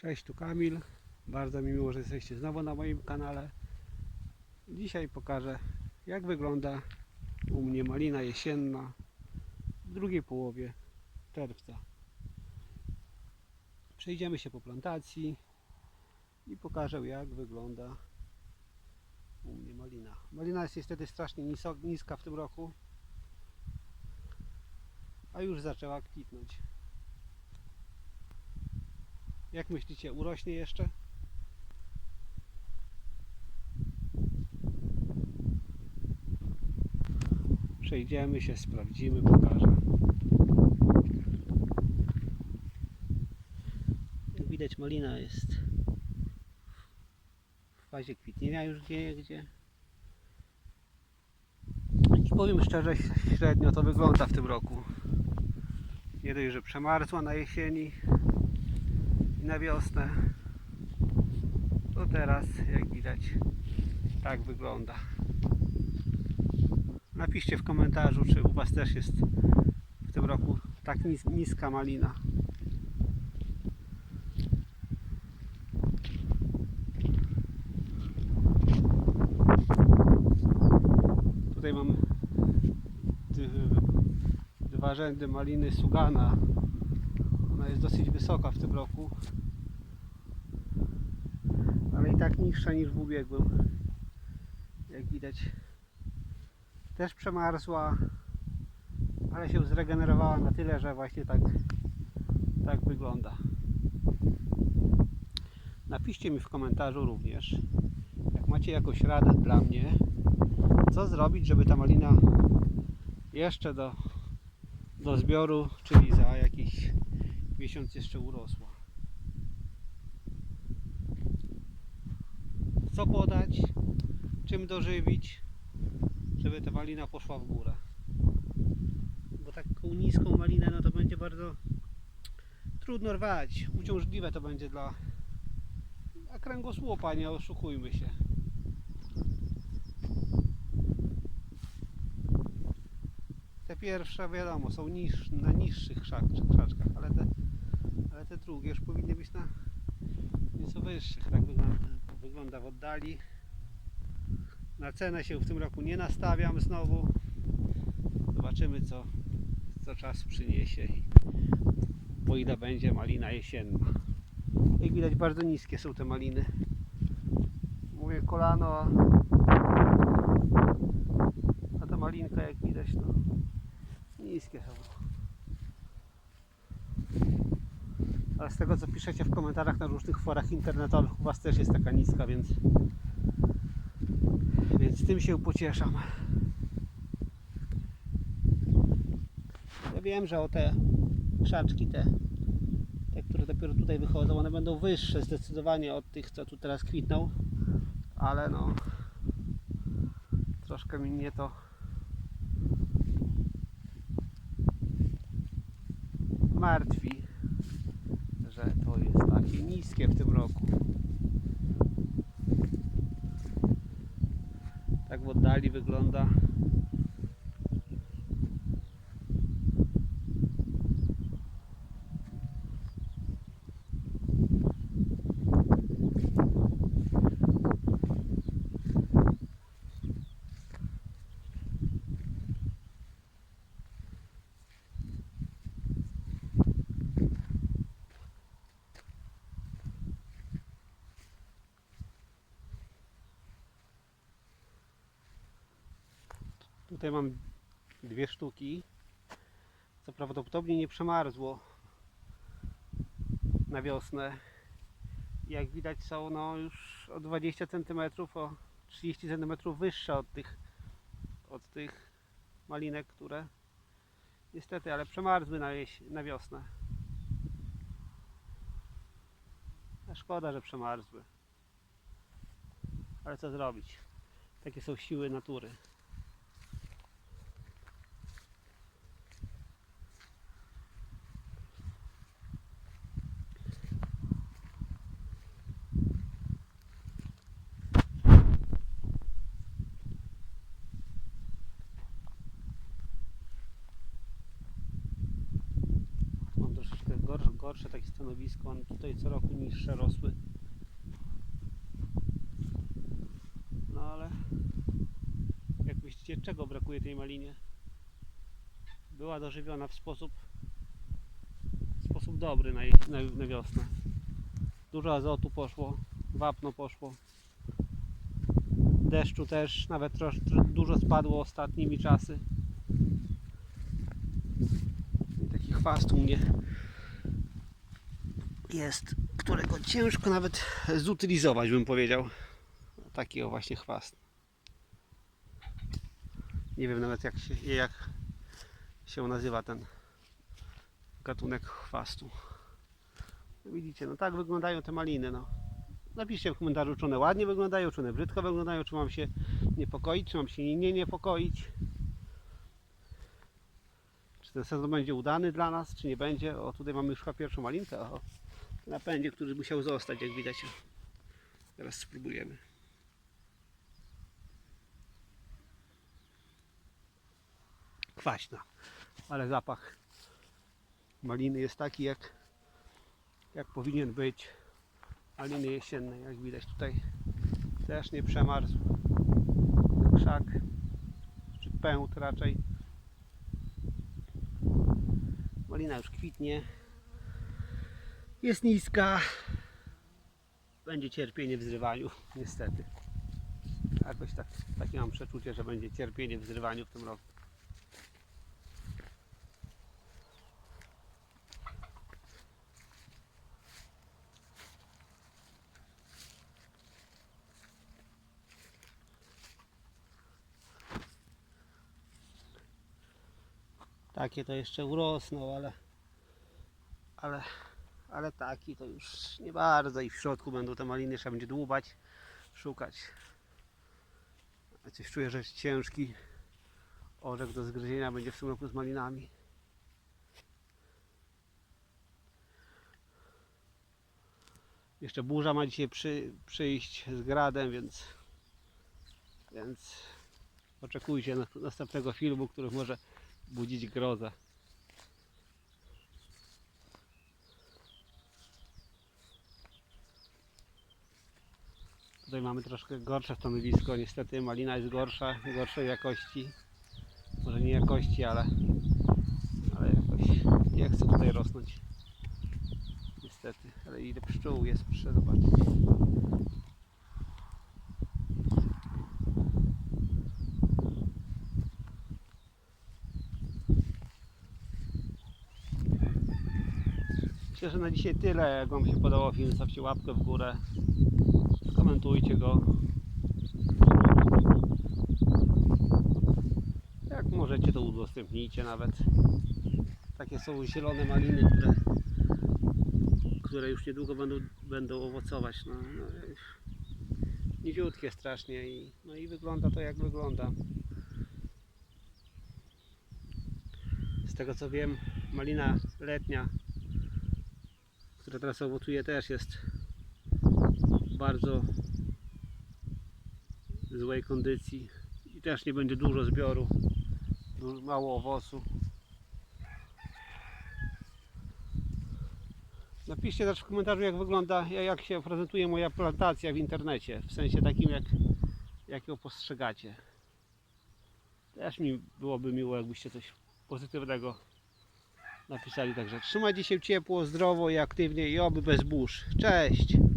Cześć, tu Kamil. Bardzo mi miło, że jesteście znowu na moim kanale. Dzisiaj pokażę, jak wygląda u mnie malina jesienna w drugiej połowie czerwca. Przejdziemy się po plantacji i pokażę, jak wygląda u mnie malina. Malina jest niestety strasznie niska w tym roku, a już zaczęła kwitnąć. Jak myślicie, urośnie jeszcze? Przejdziemy się, sprawdzimy, pokażę. Jak widać malina jest w fazie kwitnienia już gdzie, gdzie. I powiem szczerze, średnio to wygląda w tym roku. Nie dość, że przemarzła na jesieni, i na wiosnę. To teraz, jak widać, tak wygląda. Napiszcie w komentarzu, czy u Was też jest w tym roku tak nis- niska malina. Tutaj mam dwa rzędy maliny Sugana. Ona jest dosyć wysoka w tym roku. Tak niższa niż w ubiegłym. Jak widać. Też przemarzła, ale się zregenerowała na tyle, że właśnie tak, tak wygląda. Napiszcie mi w komentarzu również, jak macie jakąś radę dla mnie, co zrobić, żeby ta malina jeszcze do, do zbioru, czyli za jakiś miesiąc jeszcze urosła. Co podać, czym dożywić, żeby ta malina poszła w górę. Bo taką niską malinę no to będzie bardzo trudno rwać. Uciążliwe to będzie dla, dla kręgosłupa, nie oszukujmy się. Te pierwsze wiadomo są niż, na niższych krzaczkach, ale te, ale te drugie już powinny być na nieco wyższych. Tak wygląda, wygląda w oddali. Na cenę się w tym roku nie nastawiam znowu. Zobaczymy co, co czas przyniesie i po ile będzie malina jesienna. Jak widać bardzo niskie są te maliny. Mówię kolano, a, a ta malinka jak widać no niskie są. Ale z tego co piszecie w komentarzach na różnych forach internetowych u Was też jest taka niska, więc więc tym się pocieszam. Ja wiem, że o te krzaczki te, te, które dopiero tutaj wychodzą, one będą wyższe zdecydowanie od tych, co tu teraz kwitną, ale no troszkę mi mnie to martwi, że to jest takie niskie w tym roku. Tak w oddali wygląda. Tutaj mam dwie sztuki, co prawdopodobnie nie przemarzło na wiosnę. Jak widać są no już o 20 cm, o 30 cm wyższe od tych, od tych malinek, które niestety, ale przemarzły na, na wiosnę. A szkoda, że przemarzły. Ale co zrobić? Takie są siły natury. Gorsze takie stanowisko. One tutaj co roku niższe rosły. No ale jak myślicie, czego brakuje tej malinie? Była dożywiona w sposób w sposób dobry na, jej- na, na wiosnę. Dużo azotu poszło, wapno poszło. Deszczu też nawet trosz, tro, dużo spadło ostatnimi czasy. I taki chwast u mnie jest, którego ciężko nawet zutylizować bym powiedział. Taki o właśnie chwast. Nie wiem nawet jak się, jak się nazywa ten gatunek chwastu. No widzicie, no tak wyglądają te maliny. No. Napiszcie w komentarzu, czy one ładnie wyglądają, czy one brzydko wyglądają, czy mam się niepokoić, czy mam się nie niepokoić. Czy ten sezon będzie udany dla nas, czy nie będzie. O, tutaj mamy już chyba pierwszą malinkę. O, napędzie, który musiał zostać, jak widać. Teraz spróbujemy. Kwaśna, ale zapach maliny jest taki, jak, jak powinien być. Maliny jesiennej, jak widać tutaj też nie przemarzł. Krzak, czy pęd raczej. Malina już kwitnie. Jest niska. Będzie cierpienie w zrywaniu, niestety. Jakoś tak, takie mam przeczucie, że będzie cierpienie w zrywaniu w tym roku. Takie to jeszcze urosną, ale ale ale taki to już nie bardzo i w środku będą te maliny, trzeba będzie dłubać, szukać. A coś czuję, że ciężki orzech do zgryzienia będzie w tym roku z malinami. Jeszcze burza ma dzisiaj przy, przyjść z gradem, więc więc oczekujcie na, następnego filmu, który może budzić grozę. Tutaj mamy troszkę gorsze stanowisko, niestety malina jest gorsza, gorszej jakości. Może nie jakości, ale, ale jakoś nie chce tutaj rosnąć. Niestety, ale ile pszczół jest, proszę zobaczyć. Myślę, że na dzisiaj tyle. Jak Wam się podobał film, zostawcie łapkę w górę. Komentujcie go. Jak możecie, to udostępnijcie nawet. Takie są zielone maliny, które, które już niedługo będą, będą owocować. No, no, niziutkie strasznie i, no i wygląda to jak wygląda. Z tego co wiem, malina letnia która teraz owocuje też jest bardzo złej kondycji i też nie będzie dużo zbioru, du- mało owocu. Napiszcie też w komentarzu jak wygląda, ja- jak się prezentuje moja plantacja w internecie, w sensie takim jak, jak ją postrzegacie. Też mi byłoby miło jakbyście coś pozytywnego napisali. Także trzymajcie się ciepło, zdrowo i aktywnie i oby bez burz. Cześć!